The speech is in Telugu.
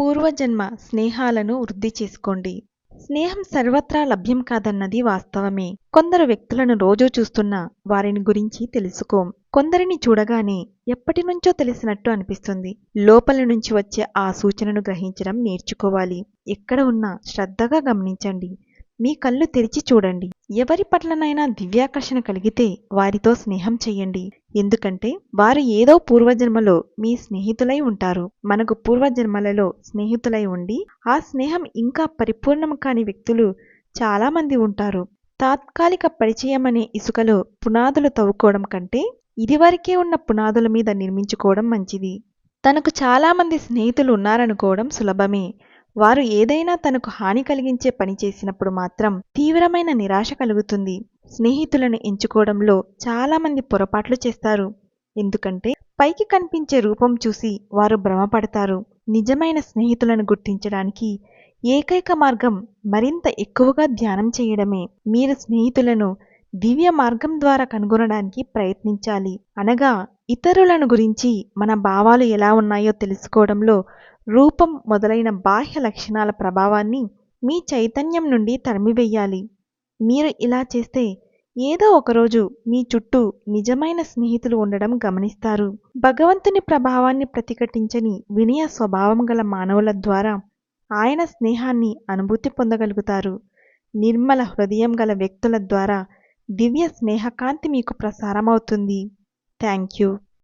పూర్వజన్మ స్నేహాలను వృద్ధి చేసుకోండి. స్నేహం సర్వత్రా లభ్యం కాదన్నది వాస్తవమే. కొందరు వ్యక్తులను రోజూ చూస్తున్నా వారిని గురించి తెలుసుకోం. కొందరిని చూడగానే ఎప్పటి నుంచో తెలిసినట్టు అనిపిస్తుంది. లోపలి నుంచి వచ్చే ఆ సూచనను గ్రహించడం నేర్చుకోవాలి. ఎక్కడ ఉన్నా శ్రద్ధగా గమనించండి. మీ కళ్ళు తెరిచి చూడండి. ఎవరి పట్లనైనా దివ్యాకర్షణ కలిగితే వారితో స్నేహం చెయ్యండి ఎందుకంటే వారు ఏదో పూర్వజన్మలో మీ స్నేహితులై ఉంటారు. మనకు పూర్వజన్మలలో స్నేహితులై ఉండి ఆ స్నేహం ఇంకా పరిపూర్ణం కాని వ్యక్తులు చాలా మంది ఉంటారు. తాత్కాలిక పరిచయం అనే ఇసుకలో పునాదులు తవ్వుకోవడం కంటే ఇదివరకే ఉన్న పునాదుల మీద నిర్మించుకోవడం మంచిది. తనకు చాలామంది స్నేహితులు ఉన్నారనుకోవడం సులభమే. వారు ఏదైనా తనకు హాని కలిగించే పని చేసినప్పుడు మాత్రం తీవ్రమైన నిరాశ కలుగుతుంది. స్నేహితులను ఎంచుకోవడంలో చాలామంది పొరపాట్లు చేస్తారు. ఎందుకంటే పైకి కనిపించే రూపం చూసి వారు భ్రమపడతారు. నిజమైన స్నేహితులను గుర్తించడానికి ఏకైక మార్గం మరింత ఎక్కువగా ధ్యానం చేయడమే. మీరు స్నేహితులను దివ్య మార్గం ద్వారా కనుగొనడానికి ప్రయత్నించాలి. అనగా ఇతరులను గురించి మన భావాలు ఎలా ఉన్నాయో తెలుసుకోవడంలో రూపం మొదలైన బాహ్య లక్షణాల ప్రభావాన్ని మీ చైతన్యం నుండి తరిమివేయాలి. మీరు ఇలా చేస్తే ఏదో ఒకరోజు మీ చుట్టూ నిజమైన స్నేహితులు ఉండడం గమనిస్తారు. భగవంతుని ప్రభావాన్ని ప్రతిఘటించని వినయ స్వభావం గల మానవుల ద్వారా ఆయన స్నేహాన్ని అనుభూతి పొందగలుగుతారు. నిర్మల హృదయం గల వ్యక్తుల ద్వారా దివ్య స్నేహకాంతి మీకు ప్రసారమవుతుంది. Thank you.